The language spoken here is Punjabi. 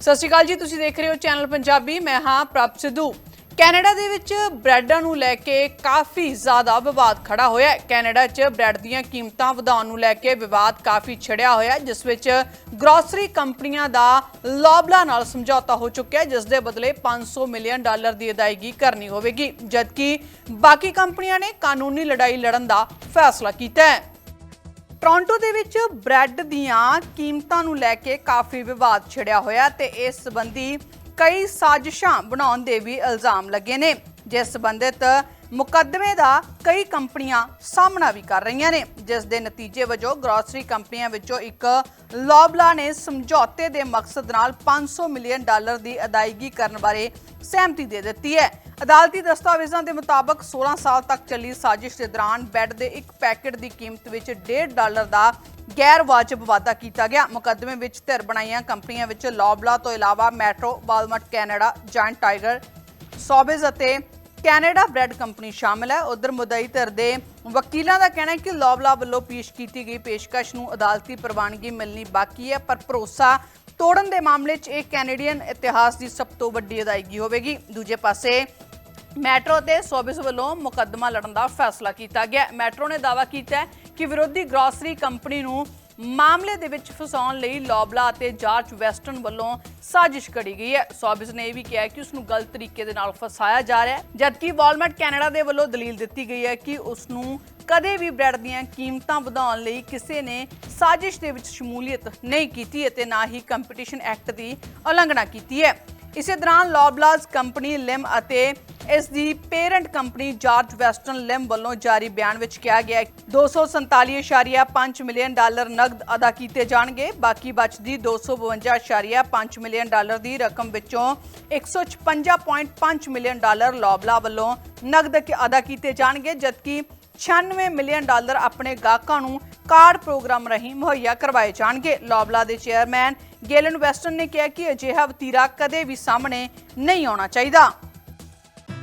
ਸਤਿ ਸ਼੍ਰੀ ਅਕਾਲ ਜੀ, ਤੁਸੀਂ ਦੇਖ ਰਹੇ ਹੋ ਚੈਨਲ ਪੰਜਾਬੀ, ਮੈਂ ਹਾਂ ਪ੍ਰਭ ਸਿੱਧੂ। ਕੈਨੇਡਾ ਦੇ ਵਿੱਚ ਬ੍ਰੈਡਾਂ ਨੂੰ ਲੈ ਕੇ ਕਾਫੀ ਜ਼ਿਆਦਾ ਵਿਵਾਦ ਖੜਾ ਹੋਇਆ ਹੈ। ਕੈਨੇਡਾ 'ਚ ਬ੍ਰੈਡ ਦੀਆਂ ਕੀਮਤਾਂ ਵਧਾਉਣ ਨੂੰ ਲੈ ਕੇ ਵਿਵਾਦ ਕਾਫੀ ਛਿੜਿਆ ਹੋਇਆ ਜਿਸ ਵਿੱਚ ਗਰੋਸਰੀ ਕੰਪਨੀਆਂ ਦਾ ਲੌਬਲਾ ਨਾਲ ਸਮਝੌਤਾ ਹੋ ਚੁੱਕਿਆ ਜਿਸ ਦੇ ਬਦਲੇ 500 ਮਿਲੀਅਨ ਡਾਲਰ ਦੀ ਅਦਾਇਗੀ ਕਰਨੀ ਹੋਵੇਗੀ। ਜਦਕਿ ਬਾਕੀ ਕੰਪਨੀਆਂ ਨੇ ਕਾਨੂੰਨੀ ਲੜਾਈ ਲੜਨ ਦਾ ਫੈਸਲਾ ਕੀਤਾ ਹੈ। ਟੋਰਾਂਟੋ ਦੇ ਵਿੱਚ ਬ੍ਰੈਡ ਦੀਆਂ ਕੀਮਤਾਂ ਨੂੰ ਲੈ ਕੇ ਕਾਫੀ ਵਿਵਾਦ ਛਿੜਿਆ ਹੋਇਆ ਤੇ ਇਸ ਸੰਬੰਧੀ ਕਈ ਸਾਜ਼ਿਸ਼ਾਂ ਬਣਾਉਣ ਦੇ ਵੀ ਇਲਜ਼ਾਮ ਲੱਗੇ ਨੇ, ਜਿਸ ਸੰਬੰਧਿਤ ਮੁਕੱਦਮੇ ਦਾ ਕਈ ਕੰਪਨੀਆਂ ਸਾਹਮਣਾ ਵੀ ਕਰ ਰਹੀਆਂ ਨੇ, ਜਿਸ ਦੇ ਨਤੀਜੇ ਵਜੋਂ ਗਰੋਸਰੀ ਕੰਪਨੀਆਂ ਵਿੱਚੋਂ ਇੱਕ ਲੌਬਲਾ ਨੇ ਸਮਝੌਤੇ ਦੇ ਮਕਸਦ ਨਾਲ 500 ਮਿਲੀਅਨ ਡਾਲਰ ਦੀ ਅਦਾਇਗੀ ਕਰਨ ਬਾਰੇ ਸਹਿਮਤੀ ਦੇ ਦਿੱਤੀ ਹੈ। ਅਦਾਲਤੀ ਦਸਤਾਵੇਜ਼ਾਂ ਦੇ ਮੁਤਾਬਕ 16 ਸਾਲ ਤੱਕ ਚੱਲੀ ਸਾਜ਼ਿਸ਼ ਦੇ ਦੌਰਾਨ ਬੈੱਡ ਦੇ ਇੱਕ ਪੈਕੇਟ ਦੀ ਕੀਮਤ ਵਿੱਚ 1.5 ਡਾਲਰ ਦਾ ਗੈਰ ਵਾਜਬ ਵਾਧਾ ਕੀਤਾ ਗਿਆ। ਮੁਕੱਦਮੇ ਵਿੱਚ ਧਿਰ ਬਣਾਈਆਂ ਕੰਪਨੀਆਂ ਵਿੱਚ ਲੌਬਲਾ ਤੋਂ ਇਲਾਵਾ Metro, Walmart, Canada, Giant Tiger, Sobeys ਅਤੇ ਕੈਨੇਡਾ ਬ੍ਰੈਡ ਕੰਪਨੀ ਸ਼ਾਮਲ ਹੈ। ਉਧਰ ਮੁਦਈ ਧਿਰ ਦੇ ਵਕੀਲਾਂ ਦਾ ਕਹਿਣਾ ਹੈ ਕਿ ਲੌਬਲਾ ਵੱਲੋਂ ਪੇਸ਼ ਕੀਤੀ ਗਈ ਪੇਸ਼ਕਸ਼ ਨੂੰ ਅਦਾਲਤੀ ਪ੍ਰਵਾਨਗੀ ਮਿਲਣੀ ਬਾਕੀ ਹੈ, ਪਰ ਭਰੋਸਾ ਤੋੜਨ ਦੇ ਮਾਮਲੇ 'ਚ ਇਹ ਕੈਨੇਡੀਅਨ ਇਤਿਹਾਸ ਦੀ ਸਭ ਤੋਂ ਵੱਡੀ ਅਦਾਇਗੀ ਹੋਵੇਗੀ। ਦੂਜੇ ਪਾਸੇ ਮੈਟਰੋ ਤੇ ਸੋਬਿਸ ਵੱਲੋਂ ਮੁਕੱਦਮਾ ਲੜਨ ਦਾ ਫੈਸਲਾ ਕੀਤਾ ਗਿਆ। ਮੈਟਰੋ ਨੇ ਦਾਅਵਾ ਕੀਤਾ ਕਿ ਵਿਰੋਧੀ ਗਰੋਸਰੀ ਕੰਪਨੀ ਨੂੰ ਮਾਮਲੇ ਦੇ ਵਿੱਚ ਫਸਾਉਣ ਲਈ ਲੌਬਲਾ ਅਤੇ ਜਾਰਜ ਵੈਸਟਰਨ ਵੱਲੋਂ ਸਾਜ਼ਿਸ਼ ਘੜੀ ਗਈ ਹੈ। ਸੋਬਿਸ ਨੇ ਇਹ ਵੀ ਕਿਹਾ ਕਿ ਉਸ ਨੂੰ ਗਲਤ ਤਰੀਕੇ ਦੇ ਨਾਲ ਫਸਾਇਆ ਜਾ ਰਿਹਾ ਹੈ, ਜਦਕਿ ਵਾਲਮਾਰਟ ਕੈਨੇਡਾ ਦੇ ਵੱਲੋਂ ਦਲੀਲ ਦਿੱਤੀ ਗਈ ਹੈ ਕਿ ਉਸ ਨੂੰ ਕਦੇ ਵੀ ਬ੍ਰੈਡ ਦੀਆਂ ਕੀਮਤਾਂ ਵਧਾਉਣ ਲਈ ਕਿਸੇ ਨੇ ਸਾਜ਼ਿਸ਼ ਦੇ ਵਿੱਚ ਸ਼ਮੂਲੀਅਤ ਨਹੀਂ ਕੀਤੀ ਅਤੇ ਨਾ ਹੀ ਕੰਪੀਟੀਸ਼ਨ ਐਕਟ ਦੀ ਉਲੰਘਣਾ ਕੀਤੀ ਹੈ। ਇਸੇ ਦੌਰਾਨ ਲੌਬਲਾਜ਼ ਕੰਪਨੀ ਲਿਮ ਅਤੇ ਇਸ ਦੀ ਪੇਰੈਂਟ ਕੰਪਨੀ ਜਾਰਜ ਵੈਸਟਰਨ ਲਿਮ ਵੱਲੋਂ ਜਾਰੀ ਬਿਆਨ ਵਿੱਚ ਕਿਹਾ ਗਿਆ ਹੈ। ਕਿ 247.5 ਮਿਲੀਅਨ ਡਾਲਰ ਨਗਦ ਅਦਾ ਕੀਤੇ ਜਾਣਗੇ। ਬਾਕੀ ਬਚਦੀ 252.5 ਮਿਲੀਅਨ ਡਾਲਰ ਦੀ ਰਕਮ ਵਿੱਚੋਂ 156.5 ਮਿਲੀਅਨ ਡਾਲਰ ਲੌਬਲਾ ਵੱਲੋਂ ਨਗਦ ਅਦਾ ਕੀਤੇ ਜਾਣਗੇ, ਜਦਕਿ 96 ਮਿਲੀਅਨ ਡਾਲਰ ਆਪਣੇ ਗਾਹਕਾਂ ਨੂੰ ਕਾਰਡ ਪ੍ਰੋਗਰਾਮ ਰਾਹੀਂ ਮੁਹੱਈਆ ਕਰਵਾਏ ਜਾਣਗੇ। ਲੌਬਲਾ ਦੇ ਚੇਅਰਮੈਨ ਗੇਲਨ ਵੈਸਟਨ ਨੇ ਕਿਹਾ ਕਿ ਅਜਿਹਾ ਵਤੀਰਾ ਕਦੇ ਵੀ ਸਾਹਮਣੇ ਨਹੀਂ ਆਉਣਾ ਚਾਹੀਦਾ।